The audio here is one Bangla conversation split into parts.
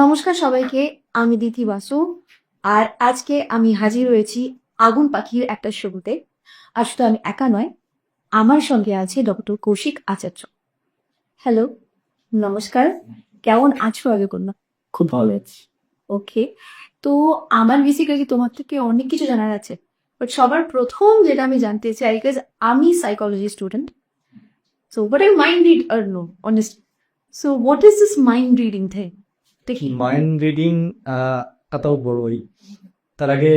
নমস্কার সবাইকে আমি দিতি বাসু। আর আজকে আমি হাজির হয়েছি আগুন পাখির একটা শুরুতে আর শুধু আমি একা নয় আমার সঙ্গে আছে ডক্টর কৌশিক আচার্য। হ্যালো নমস্কার। কেমন আছো আগে কন্যা খুব ভালো আছি। ওকে তো আমার বেসিক্যালি তোমার থেকে অনেক কিছু জানার আছে। বাট সবার প্রথম যেটা আমি জানতে চাই বিকজ আমি psychology student so what I mind read are no honest so what is this mind reading thing mind reading এতও বড়ই তার আগে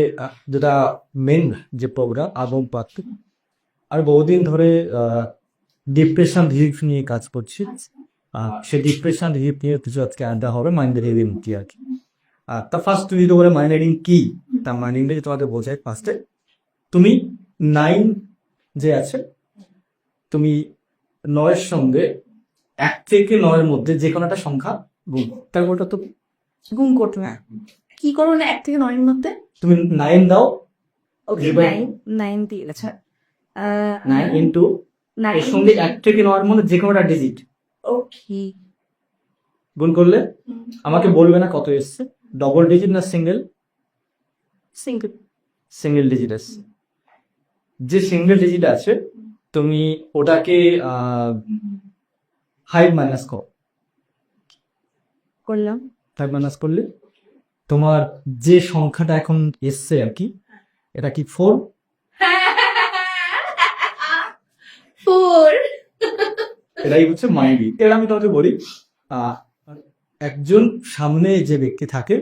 যেটা মেন যে প্রোগ্রাম আবম পাত আর বহুদিন ধরে ডিপ্রেশন রিলিফ নিয়ে কাজ করছি। সে ডিপ্রেশন রিলিফ নিয়ে কিছু আজকে আড্ডা হবে মাইন্ড রিডিং কি আর কি। তা ফার্স্ট তুমি তো বলে মাইন্ড রিডিং কি? তা মাইন্ড রিডিং তোমাদের বোঝায় ফার্স্টে তুমি নাইন যে আছে, তুমি নয়ের সঙ্গে এক থেকে নয়ের মধ্যে যে কোনো একটা সংখ্যা। তারপর ওটা তো গুণ করতে হবে কি করো না এক থেকে নয়ের মধ্যে? তুমি নাইন দাও। ওকে নাইন নাইন দিয়ে আচ্ছা নাইন ইন্টু এর সঙ্গে এক থেকে নয়ের মধ্যে যে কোনো একটা ডিজিট ওকে গুণ করলে আমাকে বলবে না কত এসছে। ডবল ডিজিট না সিঙ্গেল সিঙ্গল সিঙ্গেল ডিজিট এসছে। যে সিঙ্গেল ডিজিট আছে তুমি ওটাকে ফাইভ মাইনাস করো। করলাম। ফাইভ মাইনাস করলে? তোমার যে সংখ্যাটা এখন এসছে আর কি এটা কি ফোর ফোর এটাই হচ্ছে মাইন্ড রিড এর আমি তোমাকে বলি একজন সামনে যে ব্যক্তি থাকে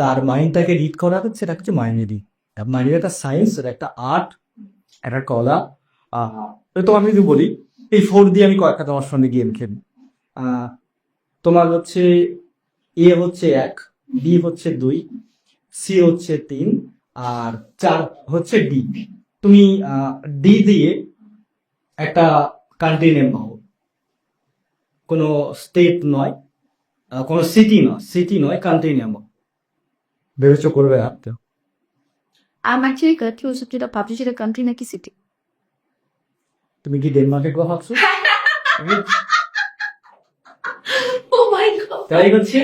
তার মাইন্ডটাকে রিড করা হচ্ছে সেটা হচ্ছে মাইন্ড রিডিং মাইন্ড একটা সায়েন্স এটা একটা আর্ট একটা কলা। তো আমি যদি বলি এই ফোর দিয়ে আমি কয়েকটা তোমার সঙ্গে গেম খেলি তোমার হচ্ছে এ হচ্ছে এক বি হচ্ছে দুই সি হচ্ছে তিন আর চার হচ্ছে ডি। তুমি ডি দিয়ে একটা কান্ট্রি নেম পাবো কোনো স্টেট নয় কোনো সিটি নয় সিটি নয় কান্ট্রি নেম ভেবেছো করবে ভাবতে আই এম অ্যাকচুয়ালি কনফিউজ যেটা ভাবছি সেটা কান্ট্রি নাকি সিটি তুমি কি ডেনমার্কের কথা ভাবছ? তাই হচ্ছে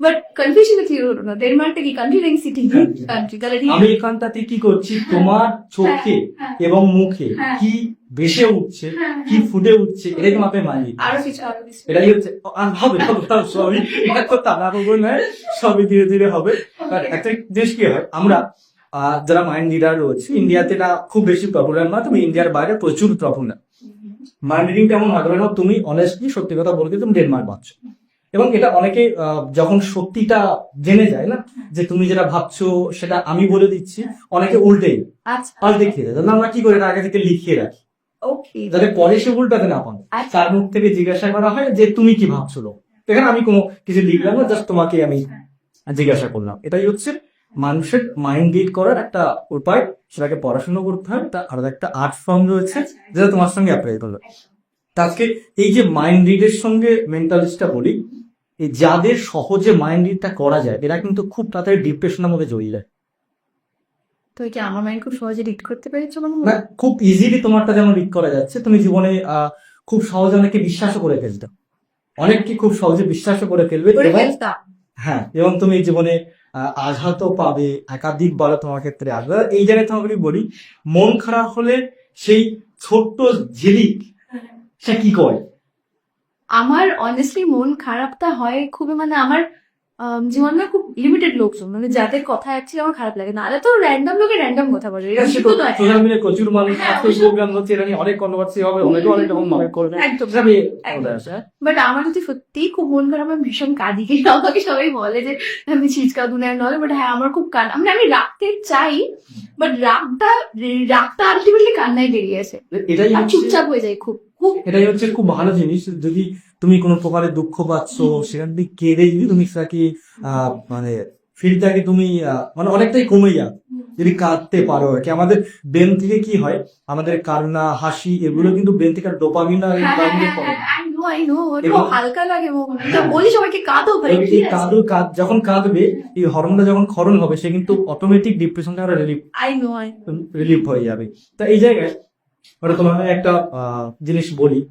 বাট কনফিউশন হলো না ডেনমার্কটা কি কান্ট্রি সিটি কান্ট্রি তাহলে আমি এখানটাতে কি করছি? তোমার চোখে হ্যাঁ। এবং মুখে হ্যাঁ। কি ভেসে উঠছে হ্যাঁ, কি ফুটে উঠছে এটাই তোমাকে মাইন্ড রিডিং আরও কিছু আরও কিছু। এটাই হচ্ছে হবে সবই ধীরে ধীরে হবে। আর একটা দেশ কি হয় আমরা যারা মাইন্ড রিডার রয়েছে ইন্ডিয়াতে খুব বেশি পপুলার না তুমি ইন্ডিয়ার বাইরে প্রচুর পপুলার মাইন্ড রিডিং ধরে নাও তুমি অনেস্টলি সত্যি কথা বলতে তুমি ডেনমার্ক পাচ্ছ। এবং এটা অনেকে যখন সত্যিটা জেনে যায় না যে তুমি যেটা ভাবছ সেটা আমি বলে দিচ্ছি অনেকে উল্টেই আচ্ছা। পাল্টে খেয়ে দেয় তাহলে আমরা কি করে? আগে থেকে লিখিয়ে রাখি। যাতে পরে সে উল্টাতে না পান আচ্ছা। তার মুখ থেকে জিজ্ঞাসা করা হয় যে তুমি কি ভাবছিল এখানে আমি কোনো কিছু লিখলাম না জাস্ট তোমাকে আমি জিজ্ঞাসা করলাম। এটাই হচ্ছে মানুষের মাইন্ড রিড করার একটা উপায় সেটাকে পড়াশোনা করতে হয়। তা আর একটা আর্ট ফর্ম রয়েছে যেটা তোমার সঙ্গে অ্যাপ্লাই করবে। তা আজকে এই যে মাইন্ড রিডের সঙ্গে মেন্টালিস্টটা বলি এই যাদের সহজে মাইন্ড রিডটা করা যায় এরা কিন্তু খুব তাড়াতাড়ি ডিপ্রেশনের মধ্যে জড়িয়ে যায়। তো কি আমার মাইন্ড খুব সহজে রিড করতে পেরেছ না খুব ইজিলি তোমারটা যেমন রিড করা যাচ্ছে তুমি জীবনে আহ, খুব সহজে অনেকে বিশ্বাসও করে ফেলতে। অনেককে খুব সহজে বিশ্বাসও করে ফেলবে হ্যাঁ এবং তুমি জীবনে আঘাতও পাবে একাধিক বার তোমার ক্ষেত্রে আসবে এই জায়গায় তোমাকে বলি মন খারাপ হলে সেই ছোট্ট ঝিলিক সে কি করে আমার অনেস্টলি মন খারাপটা হয় খুবই মানে আমার আম, জীবনে খুব লিমিটেড লোকজন মানে যাদের কথা অ্যাকচুয়ালি আমার খারাপ লাগে নাহলে তো র্যান্ডম লোকে র্যান্ডম কথা বলে নয়। সোশ্যাল মিডিয়ায় প্রচুর মানুষ হ্যাঁ, প্রোগ্রাম হচ্ছে এটা নিয়ে অনেক হবে অনেকে অনেক রকম ভাবে করবে। একদম? বাট আমার যদি সত্যি খুব মন খারাপ আমি ভীষণ কাঁদি। আমাকে সবাই বলে যে আমি ছিচকা দুনিয়ার নলে বাট হ্যাঁ আমার খুব কান মানে আমি রাখতে চাই বাট রাগটা রাগটা আলটিমেটলি কান্নায় বেরিয়েছে এটাই চুপচাপ হয়ে যায় খুব। এটাই হচ্ছে খুব ভালো জিনিস যদি তুমি কোনো প্রকারের দুঃখ পাচ্ছ সেখান থেকে কেঁদে যদি তুমি সেটাকে মানে ফিলটাকে তুমি মানে অনেকটাই কমে যাও। যদি কাঁদতে পারো আর কি। আমাদের ব্রেন থেকে কি হয়? আমাদের কান্না হাসি এগুলো কিন্তু ব্রেন থেকে ডোপামিন আর হ্যাঁ, নো এবং- হালকা লাগে বলি সবাইকে কাঁদো ভাই কাঁদো কাঁদ যখন কাঁদবে এই হরমোনটা যখন ক্ষরণ হবে সে কিন্তু অটোমেটিক ডিপ্রেশন থেকে relief I know I relief হয়ে যাবে। তা এই জায়গায় ওটা তোমাকে একটা আহ, জিনিস বলি।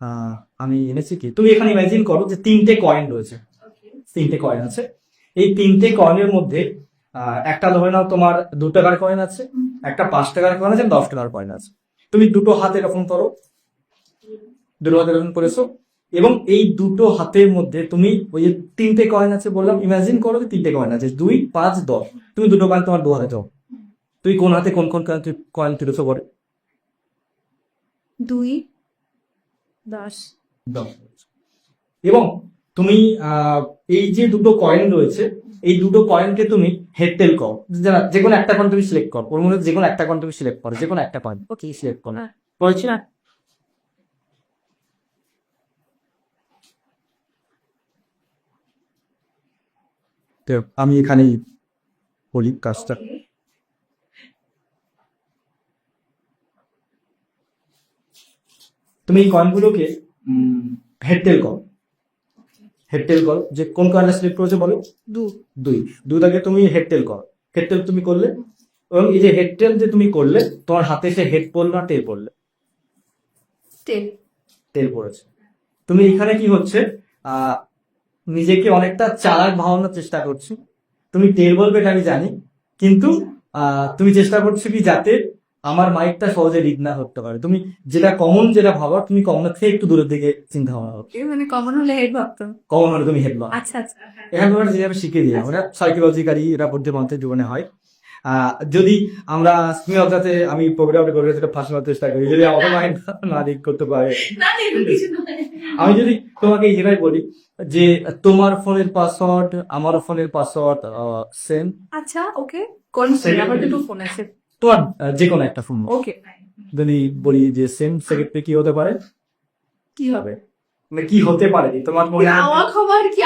আহ, আমি এনেছি কি? তুমি এখানে ইমাজিন করো যে তিনটে কয়েন রয়েছে। তিনটে কয়েন আছে। এই তিনটে কয়েনের মধ্যে আহ, একটা ধরে নাও তোমার দু টাকার কয়েন আছে একটা পাঁচ টাকার কয়েন আছে দশ টাকার কয়েন আছে। তুমি দুটো হাতে এরকম করো। দুটো হাতে এরকম করেছ। এবং এই দুটো হাতের মধ্যে তুমি ওই যে তিনটে কয়েন আছে বললাম ইমাজিন করো যে তিনটে কয়েন আছে। দুই পাঁচ দশ। তুমি দুটো কয়েন তোমার দু হাতে দাও। তুই কোন হাতে কোন কোন কয়েন তুই- কয়েন তুলেছো পরে দুই দশ। দাও এবং তুমি আহ, এই যে দুটো কয়েন রয়েছে এই দুটো কয়েনকে তুমি হেড টেল করো যে কোনো একটা কয়েন তুমি সিলেক্ট করো। ওর মধ্যে যে কোনো একটা কয়েন তুমি সিলেক্ট করো। যে কোনো একটা কয়েন ওকে। সিলেক্ট করো। হ্যাঁ। করেছি না? তো আমি এখানেই বলি কাজটা। তুমি এই কয়েনগুলোকে হেডটেল করো। হেডটেল করো। যে কোন কয়েনটা সিলেক্ট করেছে বলো? দু দুই। দুটাকে তুমি হেডটেল করো। হেডটেল তুমি করলে এবং এই যে হেডটেল যে তুমি করলে তোমার হাতে সে হেড পড়ল না টেল পড়লে? টেল। পড়েছে। তুমি এখানে কি হচ্ছে? নিজেকে অনেকটা চালাক ভাবানোর চেষ্টা করছ। তুমি টেল বলবে এটা আমি জানি। কিন্তু তুমি চেষ্টা করছ কি যাতে আমার মাইকটা সহজে রিড না করতে পারে। তুমি যেটা কমন যেটা ভাবো তুমি কমনের থেকে একটু দূরের দিকে চিন্তা ভাবনা করো মানে কমন হলে হেড ভাবতো? কমন হলে তুমি হেড ভাবা। আচ্ছা আচ্ছা। এখানে আমরা যেভাবে শিখিয়ে দিই আমরা সাইকোলজিক্যালি এরা বুদ্ধিমন্তের জীবনে হয়। যদি আমরা স্নেহতাতে আমি প্রোগ্রামটা করে সেটা ফাঁসানোর চেষ্টা করি। যদি আমাকে মাইন্ড না দিক করতে পারে। আমি যদি তোমাকে জায়গায় বলি যে তোমার ফোনের পাসওয়ার্ড আমার ফোনের পাসওয়ার্ড সেম আচ্ছা ওকে কোন Second আমার দুটো ফোন আছে। তোমার যে কোনো একটা ফোন ওকে যদি বলি যে সেম সেক্ষেত্রে কি হতে পারে? কি হবে? মানে কি হতে পারে তোমার মনে অবাক হবার কি?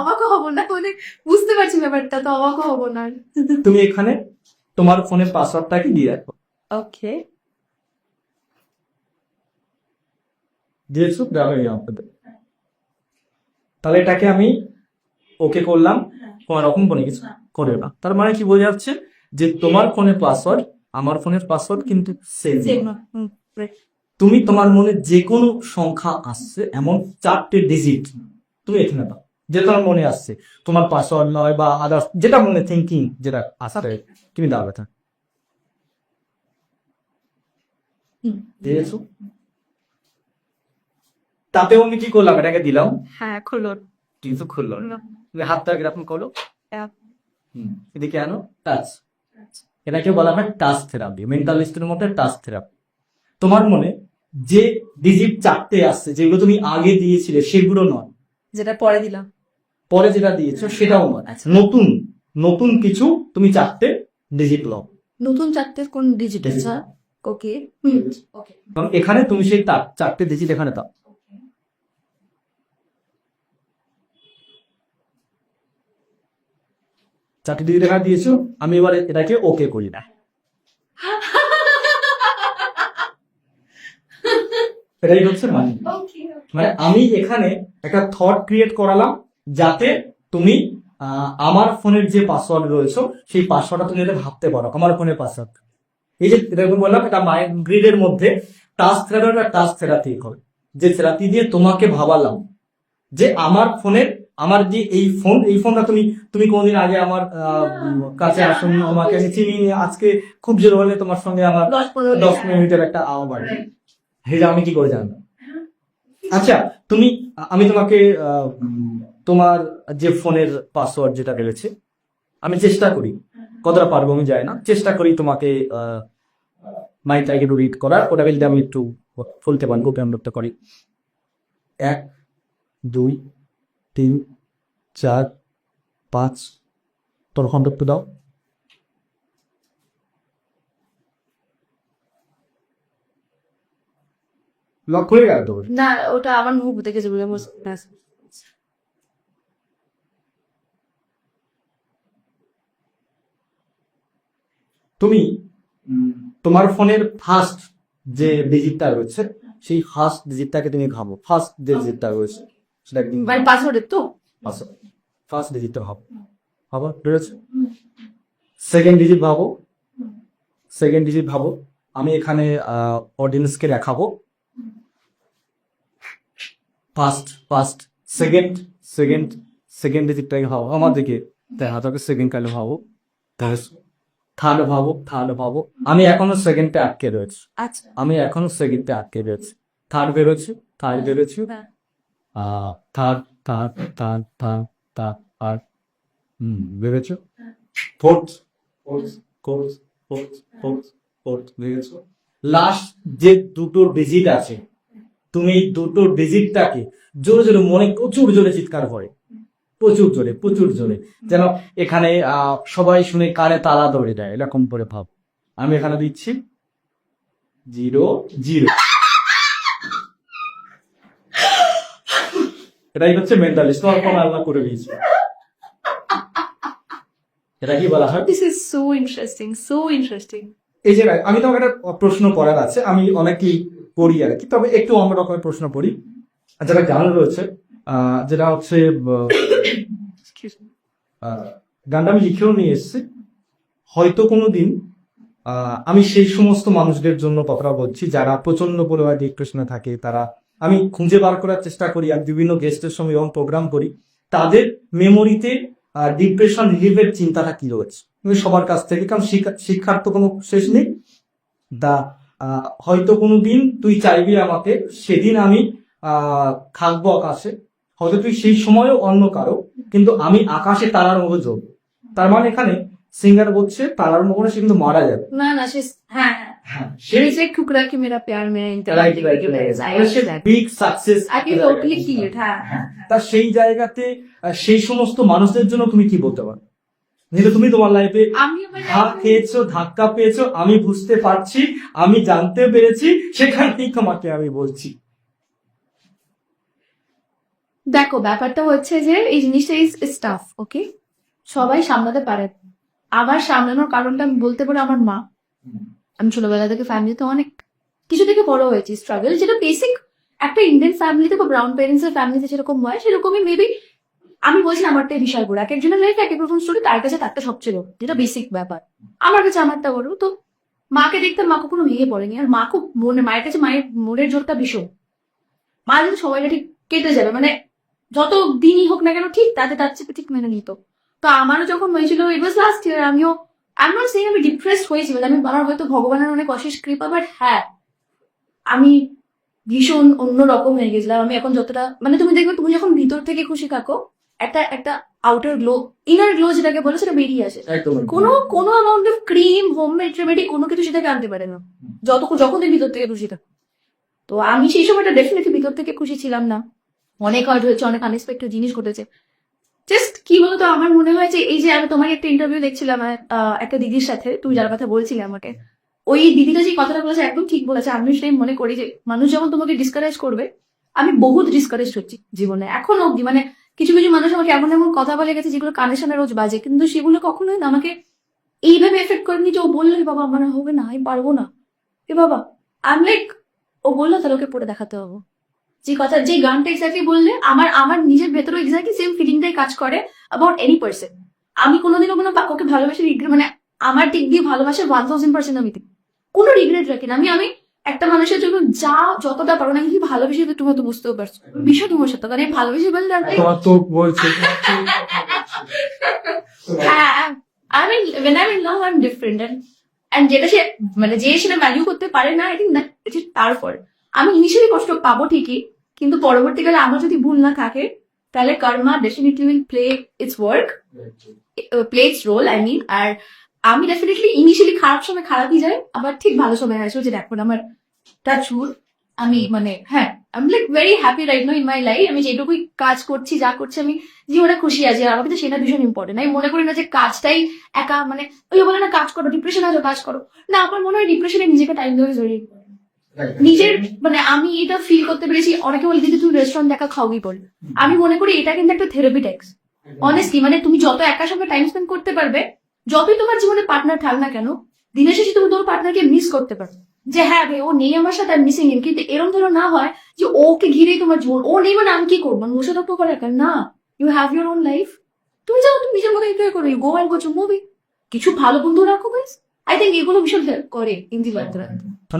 অবাক হব না? মানে বুঝতে পারছি ব্যাপারটা তো অবাক হব না। তুমি এখানে তোমার ফোনের পাসওয়ার্ডটাকে দিয়ে রাখো। ওকে দিয়েছ দেওয়া হয়ে আপনাদের। তাহলে এটাকে আমি ওকে করলাম। কোনো রকম কোনো কিছু করে না। তার মানে কি বোঝা যাচ্ছে? যে তোমার ফোনের পাসওয়ার্ড আমার ফোনের পাসওয়ার্ড কিন্তু সেম তুমি তোমার মনে যে কোনো সংখ্যা আসছে এমন চারটে ডিজিট তুমি এখানে দাও যে তোমার মনে আসছে। তোমার পাসওয়ার্ড নয় বা আদার্স যেটা মনে থিঙ্কিং যেটা আসছে তুমি দাও এটা। দিয়েছ? তাতেও আমি কি করলাম? এটাকে দিলাম। হ্যাঁ খোলো। কিন্তু খুললো তুমি হাতটা এরকম করো এক। হুম, এদিকে আনো টাচ এটাকে বলা হয় টাচ থেরাপি মেন্টালিস্টের মধ্যে টাচ থেরাপি তোমার মনে যে ডিজিট চারটে আসছে যেগুলো তুমি আগে দিয়েছিলে সেগুলো নয়। যেটা পরে দিলাম। পরে যেটা দিয়েছ সেটাও নয়। আচ্ছা। নতুন নতুন কিছু তুমি চারটে ডিজিট লও। নতুন চারটে কোন ডিজিট. আচ্ছা ওকে ওকে এখানে তুমি সেই চারটে ডিজিট এখানে দাও। চারটে ডিজিট এখানে দিয়েছ আমি এবার এটাকে ওকে করি না। এটাই হচ্ছে মানে। মানে আমি এখানে একটা থট ক্রিয়েট করালাম যাতে তুমি আমার ফোনের যে পাসওয়ার্ড রয়েছে সেই পাসওয়ার্ডটা তুমি যাতে ভাবতে পারো আমার ফোনের পাসওয়ার্ড এই যে এরকম বললাম এটা মাইন্ড গ্রিডের মধ্যে টাস্ক থেরাপি একটা টাস্ক থেরাপি হবে যে থেরাপি দিয়ে তোমাকে ভাবালাম যে আমার ফোনের আমার যে এই ফোন এই ফোনটা তুমি তুমি কোনদিন আগে আমার কাছে আসুন আমাকে আমি চিনি আজকে খুব জোর হলে তোমার সঙ্গে আমার দশ মিনিটের একটা আওয়া বাড়ে সেটা আমি কি করে জানব? আচ্ছা তুমি আমি তোমাকে তোমার যে ফোনের পাসওয়ার্ড যেটা রয়েছে আমি চেষ্টা করি। কতটা পারব আমি যাই না। চেষ্টা করি তোমাকে মাইটাকে একটু রিড করার। ওটা যদি আমি একটু বলতে পারব করতে করি। এক দুই তিন চার পাঁচ। তোর খন্ডক্ত দাও। লক করে গেল তো? না ওটা আমার মুখ থেকে যাবে তুমি তোমার ফোনের ফার্স্ট যে ডিজিটটা রয়েছে সেই ফার্স্ট ডিজিটটাকে তুমি ভাবো ফার্স্ট যে ডিজিটটা রয়েছে। সেটা মানে পাসওয়ার্ডের তো? ফার্স্ট ডিজিটটা ভাবো। ভাবো রয়েছে সেকেন্ড ডিজিট ভাবো। সেকেন্ড ডিজিট ভাবো। আমি এখানে অডিয়েন্সকে দেখাবো। First first second second second ডিজিটটাকে ভাবো। আমার দিকে। তাই হাতকে সেকেন্ড কালে ভাবো। থার্ড ভাবো থার্ড ভাবো। আমি এখনও সেকেন্ডে আটকে রয়েছি। আচ্ছা। আমি এখনও সেকেন্ডে আটকে রয়েছি। থার্ড বেরোচ্ছি থার্ড বেরোচ্ছি। Third third third third third আর হুম ভেবেছো? Fourth fourth fourth fourth fourth fourth ভেবেছো? লাস্ট যে দুটো ডিজিট আছে তুমি দুটো ডিজিটটাকে জোরে জোরে মনে প্রচুর জোরে চিৎকার করে। প্রচুর জোরে প্রচুর জোরে। যেন এখানে আহ, সবাই শুনে কানে তালা ধরে দেয় এরকম করে ভাব। আমি এখানে দিচ্ছি। Zero zero. এটাই হচ্ছে মেন্টালিস্ট তোমার আল্লাহ করে দিয়েছে। এটা কি বলা হয়? This is so interesting so interesting এই যে আমি তোমাকে একটা প্রশ্ন করার আছে আমি অনেকই করি আর কি তবে একটু অন্য রকমের প্রশ্ন করি। যেটা গান রয়েছে আহ, যেটা হচ্ছে গানটা আমি লিখেও নিয়ে এসেছি। হয়তো কোনোদিন আহ, আমি সেই সমস্ত মানুষদের জন্য কথাটা বলছি যারা প্রচণ্ড পরিমাণে ডিপ্রেশনে থাকে তারা আমি খুঁজে বার করার চেষ্টা করি আর বিভিন্ন গেস্টের সঙ্গে এবং প্রোগ্রাম করি। তাদের মেমোরিতে ডিপ্রেশন রিলিভের চিন্তাটা কি রয়েছে? সবার কাছ থেকে কারণ শিক্ষা- শিক্ষার তো কোনো শেষ নেই। দা হয়তো কোনো দিন তুই চাইবি আমাকে সেদিন আমি থাকব আকাশে। হয়তো তুই সেই সময়ও অন্য কারও কিন্তু আমি আকাশে তারার মতো জ্বলবো। তার মানে এখানে সিঙ্গার বলছে তারার মতো সে কিন্তু মারা যাবে। No, no, she's. হ্যাঁ। She is like ठुकरा के मेरा प्यार मेरा Right, right, interview right. I understand that. Big success I can totally feel it. हाँ, हाँ. তা সেই জায়গাতে আহ, সেই সমস্ত মানুষদের জন্য তুমি কি বলতে পারো যেহেতু তুমি তোমার লাইফে আমি আমার ধাক life এ- খেয়েছো ধাক্কা পেয়েছো আমি বুঝতে পারছি আমি জানতে পেরেছি সেখানেই তোমাকে আমি বলছি দেখো ব্যাপারটা হচ্ছে যে এই জিনিসটা ইজ স্টাফ ওকে সবাই সামলাতে পারে আমার সামলানোর কারণটা আমি বলতে পারি আমার মা আমি ছোটবেলা থেকে ফ্যামিলিতে অনেক কিছু থেকে বড় হয়েছি স্ট্রাগল যেটা বেসিক একটা ইন্ডিয়ান ফ্যামিলিতে বা ব্রাউন প্যারেন্টস এর ফ্যামিলিতে যেরকম হয়, সেরকমই মেবি আমি বলছি আমারটাই বিশাল বড়। এক একজনের লাইফ এক এক রকম স্টোরি তার কাছে তারটা সবচেয়ে বড়, যেটা বেসিক ব্যাপার। আমার কাছে আমারটা বড়, তো মাকে দেখতে মা কখনো ভেঙে পড়েনি। আর মা খুব মনে, মায়ের কাছে মায়ের মনের জোরটা ভীষণ। মা কিন্তু সবাইটা ঠিক কেটে যাবে মানে যত দিনই হোক না কেন, ঠিক তাতে তার চেয়ে ঠিক মেনে নিত। তো আমারও যখন হয়েছিল ইট ওয়াজ লাস্ট ইয়ার আমিও আমি নট সেইং আমি ডিপ্রেসড হয়েছি but আমি আমার হয়তো ভগবানের অনেক অশেষ কৃপা বাট হ্যাঁ আমি ভীষণ অন্য রকম হয়ে গেছিলাম। আমি এখন যতটা মানে তুমি দেখবে তুমি যখন ভিতর থেকে খুশি থাকো একটা একটা আউটার গ্লো ইনার গ্লো যেটাকে বলে সেটা বেরিয়ে আসে। কোনো কোনো amount of cream homemade remedy কোনো কিছু সেটাকে আনতে পারে না। যত যখন তুমি ভিতর থেকে খুশি থাকো। তো আমি সেই সময়টা ডেফিনেটলি ভিতর থেকে খুশি ছিলাম না। অনেক হার্ড হয়েছে অনেক আনএক্সপেক্টেড জিনিস ঘটেছে। কি বলতো? আমার মনে হয় যে এই যে আমি তোমার একটা ইন্টারভিউ দেখছিলাম একটা দিদির সাথে, তুমি যার কথা বলছিলে আমাকে, ওই দিদিটা যে কথাটা বলেছে একদম ঠিক বলেছে। আমি সেটাই মনে করি যে মানুষ যখন তোমাকে ডিসকারেজ করবে, আমি বহুত ডিসকারেজ হচ্ছি জীবনে। এখনও অব্দি মানে কিছু কিছু মানুষ আমাকে এমন এমন কথা বলে গেছে যেগুলো কানে সামনে রোজ বাজে, কিন্তু সেগুলো কখনোই না আমাকে এইভাবে এফেক্ট করেনি যে ও বলল, "এ বাবা, আমার হবে না, আমি পারব না। এ বাবা আমি ও বলল, তাহলে ওকে পড়ে দেখাতে হবে। যে কথা যে গানটা এক্স্যাক্টলি বললে আমার আমার নিজের ভেতরে এক্স্যাক্টলি সেম ফিলিংটাই কাজ করে অ্যাবাউট এনি পার্সন আমি কোনোদিনও কোনো কাউকে ভালোবাসে রিগ্রেট মানে আমার দিক দিয়ে ভালোবাসে ওয়ান থাউজেন্ড পার্সেন্ট আমি দিই কোনো রিগ্রেট রাখি না। আমি আমি একটা মানুষের জন্য যা যতটা পারো না কি ভালোবেসে তুমি হয়তো বুঝতেও পারছ। বিষয় তোমার সাথে কারণ আমি ভালোবেসে বললে তোমার তো বলছে। হ্যাঁ I mean when I'm in love I'm different and and যেটা সে মানে যে সেটা ভ্যালিউ করতে পারে না আই থিঙ্ক দ্যাট তারপর আমি ইনিশিয়ালি কষ্ট পাবো ঠিকই কিন্তু পরবর্তীকালে আমার যদি ভুল না থাকে তাহলে karma definitely will play its work play its role I mean আর আমি ডেফিনেটলি ইনিশিয়ালি খারাপ সময় খারাপই যায় আবার ঠিক ভালো সময় আসবে যে এখন আমার টাচ আমি মানে হ্যাঁ আমি like very happy right no in my life আমি যেটুকুই কাজ করছি যা করছি আমি জীবনে খুশি আছি আর আমাকে তো সেটা ভীষণ ইম্পর্টেন্ট আমি মনে করি না যে কাজটাই একা মানে ওই বলে না কাজ করো ডিপ্রেশন আছে কাজ করো। না আমার মনে হয় ডিপ্রেশনে নিজেকে টাইম দেওয়া জরুরি। নিজের মানে আমি এটা ফিল করতে পেরেছি। অনেকে বলে দিদি তুমি রেস্টুরেন্ট দেখা খাওয়াবি বল। আমি মনে করি এটা কিন্তু একটা থেরাপি ট্যাক্স অনেস্টলি মানে তুমি যত একা সঙ্গে টাইম স্পেন্ড করতে পারবে যতই তোমার জীবনে পার্টনার থাক না কেন দিনের শেষে তুমি তোমার পার্টনারকে মিস করতে পারো। যে হ্যাঁ ভাই ও নেই আমার সাথে আর মিসিং ইন কিন্তু এরকম ধরো না হয় যে ওকে ঘিরেই তোমার জীবন ও নেই মানে আমি কি করব? আমি বসে থাকব করে একা না। You have your own life তুমি যাও তুমি নিজের মতো এনজয় করো। You go and watch movie কিছু ভালো বন্ধু রাখো গাইস আই থিঙ্ক এগুলো ভীষণ করে ইন দি লাইফ কারণ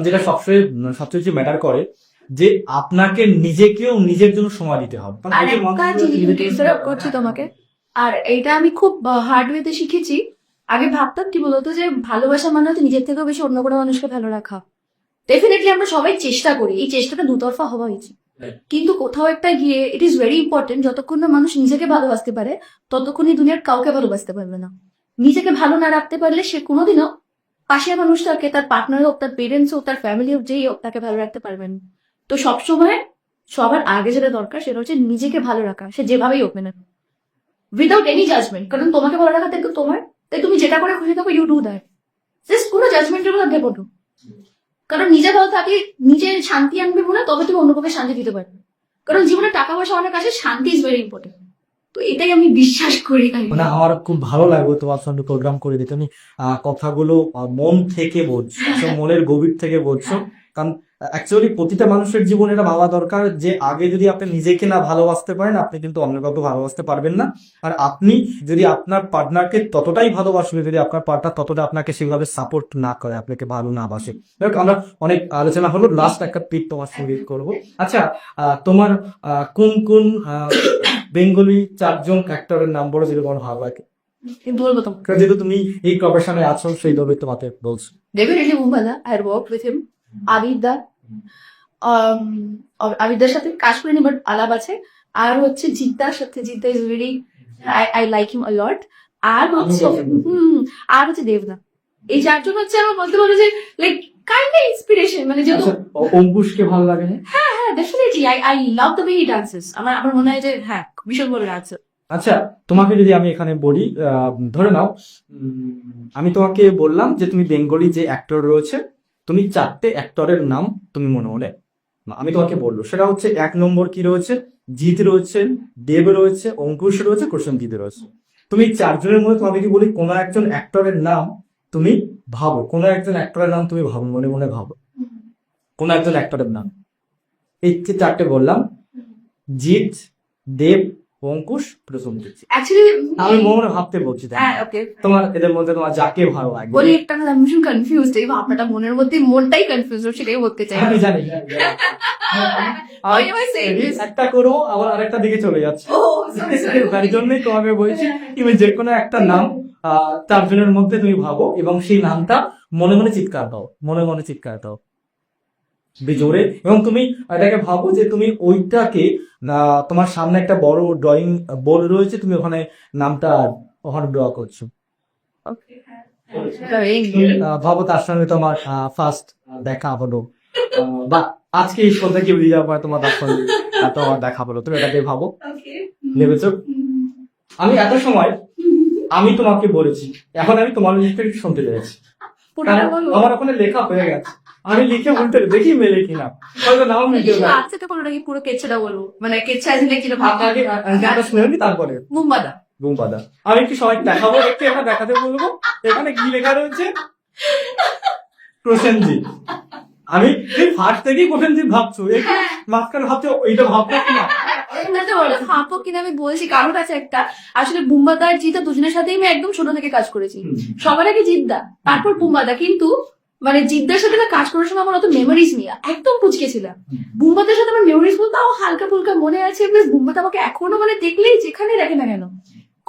যেটা সবচেয়ে সবচেয়ে ম্যাটার করে যে আপনাকে নিজেকেও নিজের জন্য সময় দিতে হবে। করছি তোমাকে আর এইটা আমি খুব হার্ড ওয়েতে শিখেছি। আগে ভাবতাম কি বলতো যে ভালোবাসা মানে হচ্ছে নিজের থেকেও বেশি অন্য কোনো মানুষকে ভালো রাখা। ডেফিনেটলি আমরা সবাই চেষ্টা করি এই চেষ্টাটা দুতরফা হওয়া উচিত। কিন্তু কোথাও একটা গিয়ে ইট ইজ ভেরি ইম্পর্টেন্ট যতক্ষণ না মানুষ নিজেকে ভালোবাসতে পারে ততক্ষণই দুনিয়ার কাউকে ভালোবাসতে পারবে না। নিজেকে ভালো না রাখতে পারলে সে কোনোদিনও পাশের মানুষটাকে, তার পার্টনার হোক, তার পেরেন্টস হোক, তার ফ্যামিলি হোক, যেই হোক, তাকে ভালো রাখতে পারবেন। তো সবসময় সবার আগে যেটা দরকার, সেটা হচ্ছে নিজেকে ভালো রাখা। সে যেভাবেই হোক না উইদাউট এনি জাজমেন্ট কারণ তোমাকে ভালো রাখা দেখো তোমার। তাই তুমি যেটা করে খুশি থাকো ইউ ডু দ্যাট জাস্ট কোনো জাজমেন্টের মধ্যে পড়ো কারণ নিজে ভালো থাকলে নিজে শান্তি আনবে মনে তবে তুমি অন্য কাউকে শান্তি দিতে পারবে। কারণ জীবনে টাকা পয়সা অনেক আছে, শান্তি ইজ ভেরি ইম্পর্টেন্ট তো এটাই আমি বিশ্বাস করি মানে আমার খুব ভালো লাগবে তোমার সঙ্গে প্রোগ্রাম করে দিতে। আমি আহ, কথাগুলো মন থেকে বলছো মনের গভীর থেকে বলছো। কারণ অ্যাকচুয়ালি প্রতিটা মানুষের জীবনে এটা ভাবা দরকার যে আগে যদি আপনি নিজেকে না ভালোবাসতে পারেন আপনি কিন্তু অন্য কাউকে ভালোবাসতে পারবেন না। আর আপনি যদি আপনার পার্টনারকে ততটাই ভালোবাসবে যদি আপনার পার্টনার ততটা আপনাকে সেভাবে সাপোর্ট না করে আপনাকে ভালো না বাসে। দেখ আমরা অনেক আলোচনা হলো লাস্ট একটা পিক তোমার সঙ্গে করব। আচ্ছা তোমার কোন কোন বেঙ্গলি চারজন অ্যাক্টরের নাম বলো যেটা তোমার ভালো লাগে? বলব তোমাকে। যেহেতু তুমি এই প্রফেশনে আছো সেইভাবে তোমাকে বলছো। Definitely মুম্বাদা I work with him Abida আবিদার সাথে কাজ করিনি বাট আলাপ আছে। আর হচ্ছে জিদ্দার সাথে Jeddah is very I I like him a lot আর হচ্ছে হুম, আর হচ্ছে দেবদা। এই চারজন হচ্ছে আমার বলতে পারো যে লাইক কাইন্ড ইন্সপিরেশন মানে যেহেতু আচ্ছা অঙ্কুশকে ভালো লাগে না? হ্যাঁ definitely I I love the way he dances আমার আমার মনে হয় যে হ্যাঁ ভীষণ ভালো ডান্সার আচ্ছা তোমাকে যদি আমি এখানে বলি ধরে নাও আমি তোমাকে বললাম যে তুমি বেঙ্গলি যে অ্যাক্টর রয়েছে তুমি চারটে অ্যাক্টরের নাম তুমি মনে মনে আমি তোমাকে বলল সেটা হচ্ছে এক নম্বর কি রয়েছে? জিৎ রয়েছে, দেব রয়েছে, অঙ্কুশ রয়েছে, প্রসেনজিৎ রয়েছে। তুমি চারজনের মধ্যে তোমাকে যদি বলি কোনো একজন অ্যাক্টরের নাম তুমি ভাবো, কোনো একজন অ্যাক্টরের নাম তুমি ভাবো, মনে মনে ভাবো। কোনো একজন অ্যাক্টরের নাম। এই যে চারটে বললাম, জিৎ, দেব অঙ্কুশ প্রসেনজিৎ অ্যাকচুয়ালি আমি মনে ভাবতে বলছি হ্যাঁ ওকে তোমার এদের মধ্যে তোমার যাকে ভালো লাগবে বলি একটা কথা আমি ভীষণ কনফিউজ এই ভাবনাটা মনের মধ্যে মনটাই কনফিউজ সেটাই বলতে চাই। আমি জানি? একটা করো আবার আরেকটা দিকে চলে যাচ্ছে। Sorry. তাই জন্যই তোমাকে বলছি তুমি যে কোনো একটা নাম আহ, চারজনের মধ্যে তুমি ভাবো এবং সেই নামটা মনে মনে চিৎকার দাও মনে মনে চিৎকার দাও। জোরে এবং তুমি এটাকে ভাবো যে তুমি ওইটাকে তোমার সামনে একটা বড় ড্রয়িং বোর্ড রয়েছে তুমি ওখানে নামটা ওখানে ড্র করছ। ভাবো তার সঙ্গে তোমার ফার্স্ট দেখা হলো। বা আজকে এই সন্ধ্যা কি বেরিয়ে যাওয়ার তোমার তার সঙ্গে তোমার দেখা হলো তুমি এটাকে ভাবো. ভেবেছো? আমি এত সময় আমি তোমাকে বলেছি এখন আমি তোমার লিখতে শুনতে চাইছি। আমার ওখানে লেখা হয়ে গেছে। আমি লিখে উল্টে দেখি মেলে কিনা। হয়তো নাও কিছু আছে তো কোনোটা কি পুরো কেচ্ছেটা বলব মানে কেচ্ছা আসলে কি আপনাকে গানটা শুনে নি তারপরে? মুম্বাদা গুম্পাদা আমি একটু সবাই দেখাবো একটু এখানে দেখাতে বলব। এখানে কি লেখা রয়েছে? প্রসেনজিৎ। আমি ফার্স্ট থেকেই প্রসেনজিৎ ভাবছ। একটু মাঝখানে ভাবছ এইটা ভাবছ কিনা? হাঁপো কিনা আমি বলছি কারণ আছে একটা। আসলে বুম্বাদা আর জিতা দুজনের সাথেই আমি একদম ছোট থেকে কাজ করেছি। সবার আগে জিদ্দা তারপর বুম্বাদা কিন্তু মানে জিদ্দার সাথে না কাজ করার সময় আমার অত মেমোরিজ নিয়ে একদম পুচকে ছিলাম বুম্বাদের সাথে আমার মেমোরিজ বলতে তাও হালকা ফুলকা মনে আছে বেশ বুম্বাদা আমাকে এখনও মানে দেখলেই যেখানে দেখে না কেন।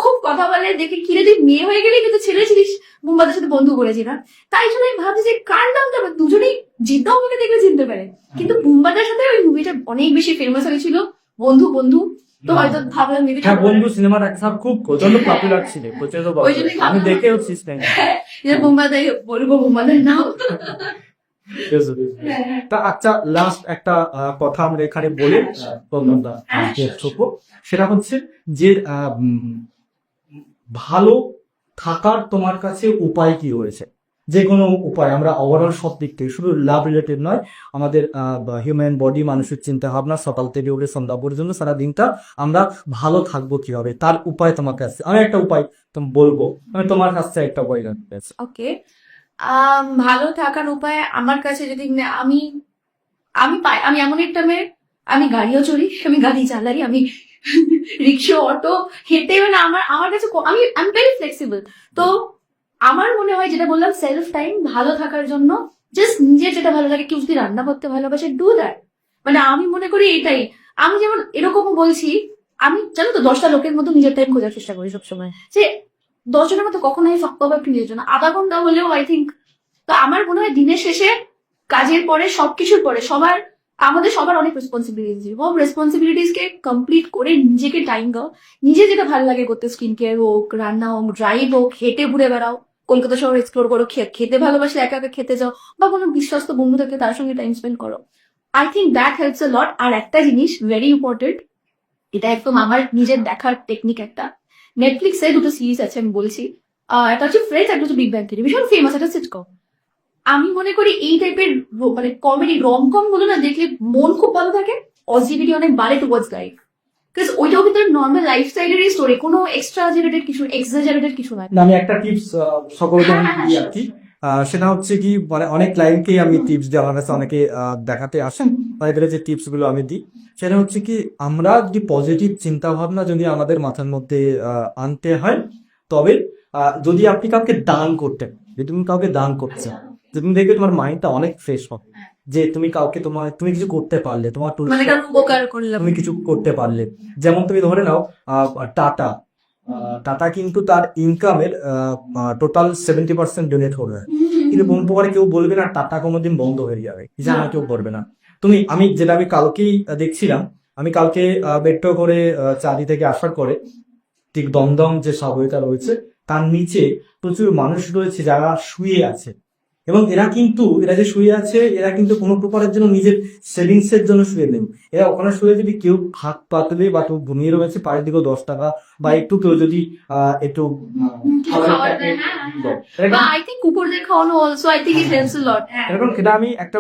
খুব কথা বলে দেখে কিরে তুই মেয়ে হয়ে গেলি কিন্তু ছেলে ছিলিস। বুম্বাদের সাথে বন্ধু করেছি না। তাই জন্য আমি ভাবছি যে কার নাম দেবো দুজনেই জিদ্দাও আমাকে দেখলে চিনতে পারে। কিন্তু বুম্বাদের সাথে ওই মুভিটা অনেক বেশি ফেমাস হয়েছিল। বন্ধু বন্ধু। তো হয়তো ভাবলাম মেবি হ্যাঁ বন্ধু সিনেমার একটা খুব প্রচণ্ড পপুলার ছিল প্রচণ্ড। জন্যই আমি দেখেও সিস্টেম যে বলব বুম্বাদের নাম। তা আচ্ছা লাস্ট একটা আহ, কথা আমরা এখানে বলে শেষ করব। সেটা হচ্ছে যে আহ, ভালো থাকার তোমার কাছে উপায় কি রয়েছে? যে কোনো উপায়। আমরা ওভারঅল সব দিক থেকে শুধু লাভ রিলেটেড নয়, আমাদের হিউম্যান বডি মানুষের চিন্তা ভাবনা সকাল থেকে উঠে সন্ধ্যা পর্যন্ত সারা দিনটা আমরা ভালো থাকব কীভাবে? তার উপায় তোমার কাছে আমি একটা উপায় বলব। আমি তোমার কাছ একটা উপায় চাইছি। ওকে ভালো থাকার উপায় আমার কাছে যদি নে- আমি আমি পাই, আমি এমন একটা মেয়ে, আমি গাড়িও চড়ি, আমি গাড়ি চালাই, আমি রিক্সা, অটো, হেঁটে মানে আমার আমার কাছে আমি আমি ভেরি ফ্লেক্সিবল তো আমার মনে হয় যেটা বললাম সেলফ টাইম ভালো থাকার জন্য জাস্ট নিজের যেটা ভালো লাগে, কেউ যদি রান্না করতে ভালোবাসে ডু দ্যাট মানে আমি মনে করি এটাই। আমি যেমন এরকমও বলছি, আমি জানো তো, দশটা লোকের মতো নিজের টাইম খোঁজার চেষ্টা করি সবসময়। যে দশজনের মতো কখনো কখনোই ফাঁক পাবার প্রিয়জন আধা ঘণ্টা হলেও আই থিঙ্ক তো আমার মনে হয় দিনের শেষে কাজের পরে, সবকিছুর পরে সবার, আমাদের সবার অনেক রেসপন্সিবিলিটি এবং রেসপন্সিবিলিটিস কে কমপ্লিট করে নিজেকে টাইম দাও। নিজে যেটা ভালো লাগে করতে স্কিন কেয়ার হোক, রান্না হোক ড্রাইভ হোক, হেঁটে ঘুরে বেড়াও। কলকাতা শহর এক্সপ্লোর করো খেতে ভালোবাসলে একা একা খেতে যাও, বা কোনো বিশ্বস্ত বন্ধু থাকে তার সঙ্গে টাইম স্পেন্ড করো। I think that helps a lot আর একটা জিনিস ভেরি ইম্পর্টেন্ট এটা একদম আমার নিজের দেখার টেকনিক একটা। নেটফ্লিক্সে দুটো সিরিজ আছে, আমি বলছি। একটা হচ্ছে ফ্রেন্ডস একটা হচ্ছে বিগ ব্যাং থিওরি ভীষণ ফেমাস একটা সিটকম আমি মনে করি এই টাইপের মানে কমেডি রমকমগুলো না দেখলে মন খুব ভালো থাকে পজিটিভিটি অনেক বাড়ে টুয়ার্ডস লাইফ বিকজ ওইটাও কিন্তু নর্মাল লাইফস্টাইলেরই স্টোরি কোনো এক্সট্রা জেনারেটেড কিছু এক্সাজারেটেড কিছু না, আমি একটা টিপস সকলকে হ্যাঁ, দিই হ্যাঁ, আর কি সেটা হচ্ছে কি মানে অনেক ক্লায়েন্টকেই আমি টিপস দিই আমার কাছে অনেকে দেখাতে আসেন তাদের যে টিপসগুলো আমি দিই। সেটা হচ্ছে কি আমরা যদি পজিটিভ চিন্তা ভাবনা যদি আমাদের মাথার মধ্যে আনতে হয় তবে যদি আপনি কাউকে দান করতেন যদি তুমি কাউকে দান করছ যে তুমি দেখবে তোমার মাইন্ডটা অনেক ফ্রেশ হবে যে তুমি কাউকে তোমার তুমি কিছু করতে পারলে তোমার মানে তুমি কিছু করতে পারলে। যেমন তুমি ধরে নাও টাটা। টাটা কিন্তু তার ইনকামের টোটাল সেভেন্টি পার্সেন্ট ডোনেট করবে কিন্তু কোন প্রকারে কেউ বলবে না টাটা কোনোদিন বন্ধ হয়ে যাবে। জানা কেউ করবে না। তুমি আমি যেটা আমি কালকেই দেখছিলাম আমি কালকে মেট্রো করে চাঁদি থেকে আসার করে ঠিক দমদম যে সাবওয়েটা রয়েছে তার নিচে প্রচুর মানুষ রয়েছে যারা শুয়ে আছে। এবং এরা কিন্তু এরা যে শুয়ে আছে এরা কিন্তু কোনো প্রকারের জন্য নিজের সেভিংস এর জন্য শুয়ে নেই। এরা ওখানে শুয়ে যদি কেউ হাত পাতলে বা কেউ ঘুমিয়ে রয়েছে পায়ের দিকেও দশ টাকা বা একটু কেউ যদি একটু হ্যাঁ, হ্যাঁ। হেল্পস এরকম সেটা আমি একটা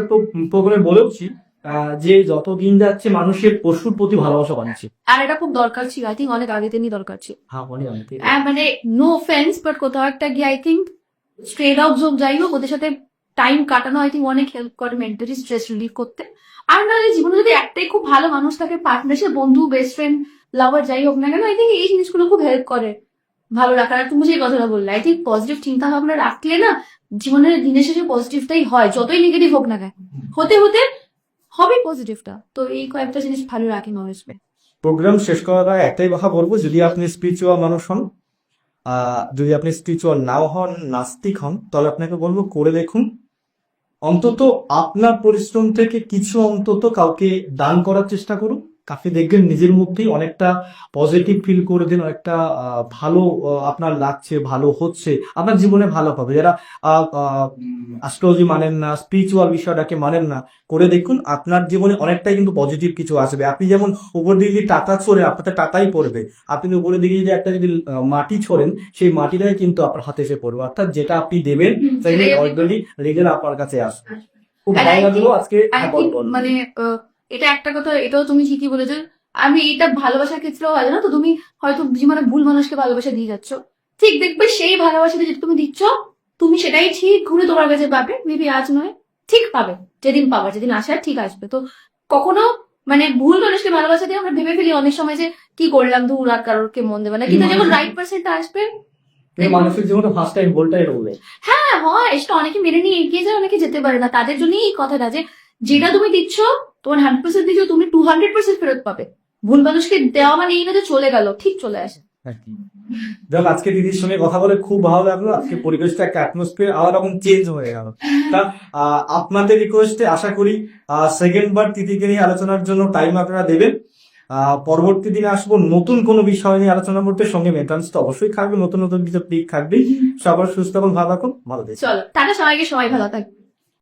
প্রোগ্রামে বলেওছি আহ, যে যত দিন যাচ্ছে মানুষের পশুর প্রতি ভালোবাসা বাড়ছে। আর এটা খুব দরকার ছিল আই থিঙ্ক অনেক আগে দিনই দরকার ছিল। হ্যাঁ অনেক। আহ, মানে নো অফেন্স বাট কোথাও একটা গিয়ে আই থিঙ্ক স্ট্রে ডগস হোক যাই হোক ওদের সাথে টাইম কাটানো আই থিঙ্ক অনেক হেল্প করে মেন্টালি স্ট্রেস রিলিভ করতে। আর নাহলে জীবনে যদি একটাই খুব ভালো মানুষ থাকে পার্টনারশিপ বন্ধু বেস্ট ফ্রেন্ড লাভার যাই হোক না কেন আই থিঙ্ক এই জিনিসগুলো খুব হেল্প করে ভালো রাখার। আর তুমি যে কথাটা বললে আই থিঙ্ক পজিটিভ চিন্তা ভাবনা রাখলে না, জীবনের দিনের শেষে পজিটিভটাই হয়, যতই নেগেটিভ হোক না কেন। হতে হতে হবে পজিটিভটা তো এই কয়েকটা জিনিস ভালো রাখি নলেজবে প্রোগ্রাম শেষ করার আগে একটাই কথা বলব, যদি আপনি স্পিরিচুয়াল মানুষ হন যদি আপনি স্পিরিচুয়াল নাও হন, নাস্তিক হন, তাহলে আপনাকে বলব করে দেখুন। অন্তত আপনার পরিশ্রম থেকে কিছু অন্তত কাউকে দান করার চেষ্টা করুন। কাকে দেখবেন নিজের মধ্যেই অনেকটা পজিটিভ ফিল করে দিন অনেকটা ভালো আপনার লাগছে ভালো হচ্ছে আপনার জীবনে ভালো হবে যারা অ্যাস্ট্রোলজি মানেন না স্পিরিচুয়াল বিষয়টাকে মানেন না করে দেখুন আপনার জীবনে অনেকটাই কিন্তু পজিটিভ কিছু আসবে। আপনি যেমন উপর দিকে যদি টাকা ছোড়েন আপনার টাকাই পড়বে। আপনি উপরের দিকে যদি একটা যদি মাটি ছোড়েন সেই মাটিটাই কিন্তু আপনার হাতে এসে পড়বে। অর্থাৎ যেটা আপনি দেবেন সেটা অলরেডি লেগে আপনার কাছে আসবে। খুব ভালো লাগল আজকে হ্যাঁ। মানে এটা একটা কথা এটাও তুমি ঠিকই বলেছ। আমি এটা ভালোবাসার ক্ষেত্রেও হয় না তো? তুমি হয়তো জীবনে ভুল মানুষকে ভালোবাসা দিয়ে যাচ্ছ। ঠিক দেখবে সেই ভালোবাসাটা যেটা তুমি দিচ্ছ তুমি সেটাই ঠিক ঘুরে তোমার কাছে পাবে। মেবি আজ নয় ঠিক পাবে। যেদিন পাবে যেদিন আসার ঠিক আসবে। তো কখনো মানে ভুল মানুষকে ভালোবাসা দিয়ে আমরা ভেবে ফেলি অনেক সময় যে কি করলাম দূর আর কারোরকে মন দেবে না। কিন্তু যখন রাইট পার্সেন্টটা আসবে জীবনে ফার্স্ট টাইম হ্যাঁ হয়। সেটা অনেকে মেনে নিয়ে এগিয়ে যায় অনেকে যেতে পারে না। তাদের জন্যই এই কথাটা যে যেটা তুমি দিচ্ছ তোমার হান্ড্রেড পার্সেন্ট দিচ্ছ তুমি টু হান্ড্রেড পার্সেন্ট ফেরত পাবে। ভুল মানুষকে দেওয়া মানে এই না যে চলে গেল ঠিক চলে আসে। যাক আজকে দিদির সঙ্গে কথা বলে খুব ভালো লাগল আজকে পরিবেশটা একটা অ্যাটমসফিয়ার আলাদা রকম চেঞ্জ হয়ে গেল। তা আপনাদের রিকোয়েস্টে আশা করি সেকেন্ড বার তিথিকে নিয়ে আলোচনার জন্য টাইম আপনারা দেবেন। আহ, পরবর্তী দিনে আসব নতুন কোনো বিষয় নিয়ে আলোচনা করতে। সঙ্গে মেটান্স তো অবশ্যই থাকবে নতুন নতুন কিছু দিক থাকবে সবার সুস্থ এবং ভালো থাকুন ভালো চলো টাটা সবাইকে সবাই ভালো থাকবে